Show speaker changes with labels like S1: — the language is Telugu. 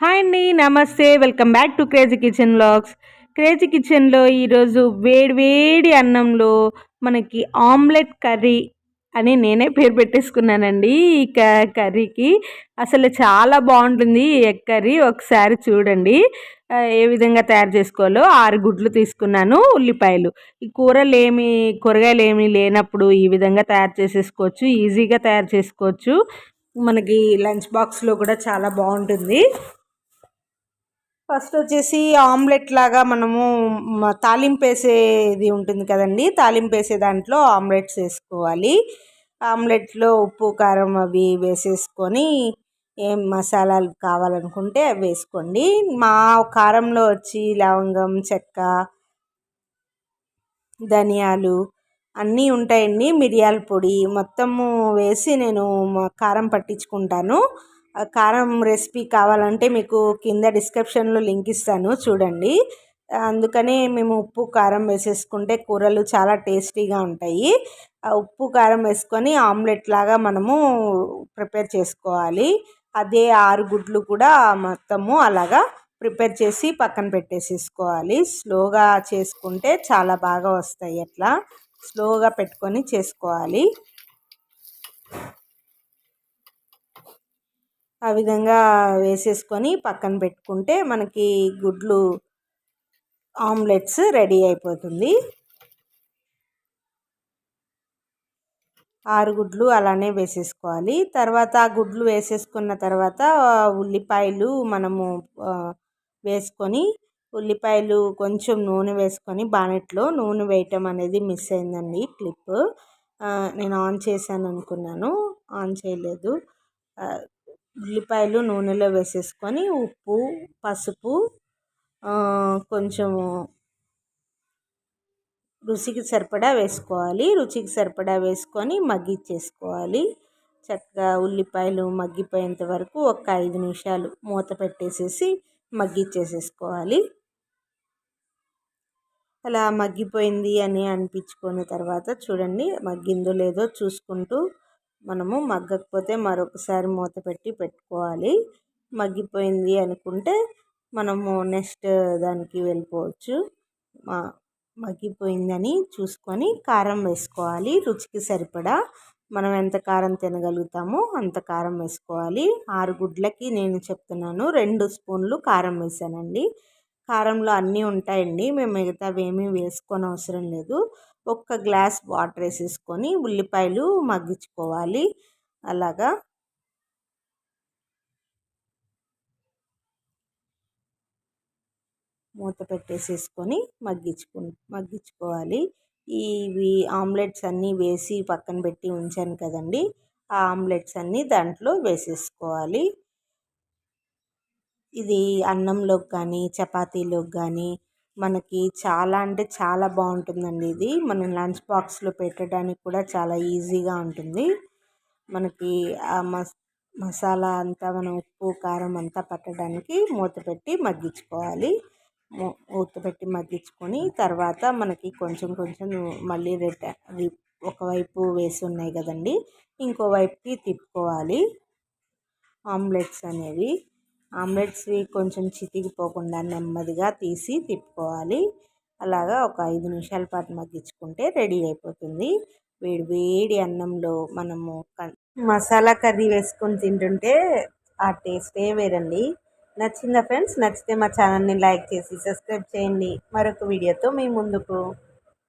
S1: హాయ్ అండి నమస్తే. Welcome back to crazy kitchen blogs crazy కిచెన్లో ఈరోజు వేడి వేడి అన్నంలో మనకి ఆమ్లెట్ కర్రీ అని నేనే పేరు పెట్టేసుకున్నానండి ఈ కర్రీకి. అసలు చాలా బాగుంటుంది ఈ ఎగ్ కర్రీ. ఒకసారి చూడండి. ఏ విధంగా తయారు చేసుకోవాలో ఆరు గుడ్లు తీసుకున్నాను ఉల్లిపాయలు. ఈ కూరలు ఏమి కూరగాయలు ఏమి లేనప్పుడు ఈ విధంగా తయారు చేసేసుకోవచ్చు. ఈజీగా తయారు చేసుకోవచ్చు. మనకి లంచ్ బాక్స్లో కూడా చాలా బాగుంటుంది. ఫస్ట్ వచ్చేసి ఆమ్లెట్ లాగా మనము తాలింపు వేసేది ఉంటుంది కదండి. తాలింపు వేసే దాంట్లో ఆమ్లెట్స్ వేసుకోవాలి. ఆమ్లెట్లో ఉప్పు కారం అవి వేసేసుకొని ఏం మసాలాలు కావాలనుకుంటే అవి వేసుకోండి. మా కారంలో వచ్చి లవంగం చెక్క ధనియాలు అన్నీ ఉంటాయండి. మిరియాల పొడి మొత్తము వేసి నేను కారం పట్టించుకుంటాను. కారం రెసిపీ కావాలంటే మీకు కింద డిస్క్రిప్షన్లో లింక్ ఇస్తాను చూడండి. అందుకనే మేము ఉప్పు కారం వేసేసుకుంటే కూరలు చాలా టేస్టీగా ఉంటాయి. ఉప్పు కారం వేసుకొని ఆమ్లెట్ లాగా మనము ప్రిపేర్ చేసుకోవాలి. అదే ఆరు గుడ్లు కూడా మొత్తము అలాగా ప్రిపేర్ చేసి పక్కన పెట్టేసేసుకోవాలి. స్లోగా చేసుకుంటే చాలా బాగా వస్తాయి అట్లా. స్లోగా పెట్టుకొని చేసుకోవాలి. ఆ విధంగా వేసేసుకొని పక్కన పెట్టుకుంటే మనకి గుడ్లు ఆమ్లెట్స్ రెడీ అయిపోతుంది. ఆరు గుడ్లు అలానే వేసేసుకోవాలి. తర్వాత ఆ గుడ్లు వేసేసుకున్న తర్వాత ఉల్లిపాయలు మనము వేసుకొని ఉల్లిపాయలు కొంచెం నూనె వేసుకొని బానెట్లో నూనె వేయటం అనేది మిస్ అయిందండి క్లిప్. నేను ఆన్ చేశాను అనుకున్నాను. ఆన్ చేయలేదు. ఉల్లిపాయలు నూనెలో వేసేసుకొని ఉప్పు పసుపు కొంచెము రుచికి సరిపడా వేసుకోవాలి. రుచికి సరిపడా వేసుకొని మగ్గిచ్చేసుకోవాలి. చక్కగా ఉల్లిపాయలు మగ్గిపోయేంత వరకు ఒక ఐదు నిమిషాలు మూత పెట్టేసేసి మగ్గిచ్చేసేసుకోవాలి. అలా మగ్గిపోయింది అని అనిపించుకున్న తర్వాత చూడండి మగ్గిందో లేదో చూసుకుంటూ మనము మగ్గకపోతే మరొకసారి మూత పెట్టి పెట్టుకోవాలి. మగ్గిపోయింది అనుకుంటే మనము నెక్స్ట్ దానికి వెళ్ళిపోవచ్చు. మగ్గిపోయిందని చూసుకొని కారం వేసుకోవాలి. రుచికి సరిపడా మనం ఎంత కారం తినగలుగుతామో అంత కారం వేసుకోవాలి. ఆరు గుడ్లకి నేను చెప్తున్నాను. రెండు స్పూన్లు కారం వేసానండి. కారంలో అన్నీ ఉంటాయండి. మేము మిగతావి ఏమీ వేసుకోని అవసరం లేదు. ఒక్క గ్లాస్ వాటర్ వేసేసుకొని ఉల్లిపాయలు మగ్గించుకోవాలి. అలాగా? మూత పెట్టేసేసుకొని మగ్గించుకు మగ్గించుకోవాలి. ఇవి ఆమ్లెట్స్ అన్నీ వేసి పక్కన పెట్టి ఉంచాను కదండి. ఆ ఆమ్లెట్స్ అన్నీ దాంట్లో వేసేసుకోవాలి. ఇది అన్నంలోకి కానీ చపాతీలోకి కానీ మనకి చాలా అంటే చాలా బాగుంటుందండి ఇది. మనం లంచ్ బాక్స్లో పెట్టడానికి కూడా చాలా ఈజీగా ఉంటుంది. మనకి ఆ మస్ మసాలా అంతా మనం ఉప్పు కారం అంతా పట్టడానికి మూత పెట్టి మగ్గించుకోవాలి. మూత పెట్టి మగ్గించుకొని తర్వాత మనకి కొంచెం కొంచెం మళ్ళీ రెడ్ ఒకవైపు వేసి ఉన్నాయి కదండి ఇంకోవైపుకి తిప్పుకోవాలి. ఆమ్లెట్స్ అనేవి. ఆమ్లెట్స్వి కొంచెం చితికిపోకుండా నెమ్మదిగా తీసి తిప్పుకోవాలి. అలాగా ఒక ఐదు నిమిషాల పాటు మగ్గించుకుంటే రెడీ అయిపోతుంది. వేడి వేడి అన్నంలో మనము మసాలా కర్రీ వేసుకొని తింటుంటే ఆ టేస్టే వేరండి. నచ్చిందా ఫ్రెండ్స్? నచ్చితే మా ఛానల్ని లైక్ చేసి సబ్స్క్రైబ్ చేయండి. మరొక వీడియోతో మీ ముందుకు.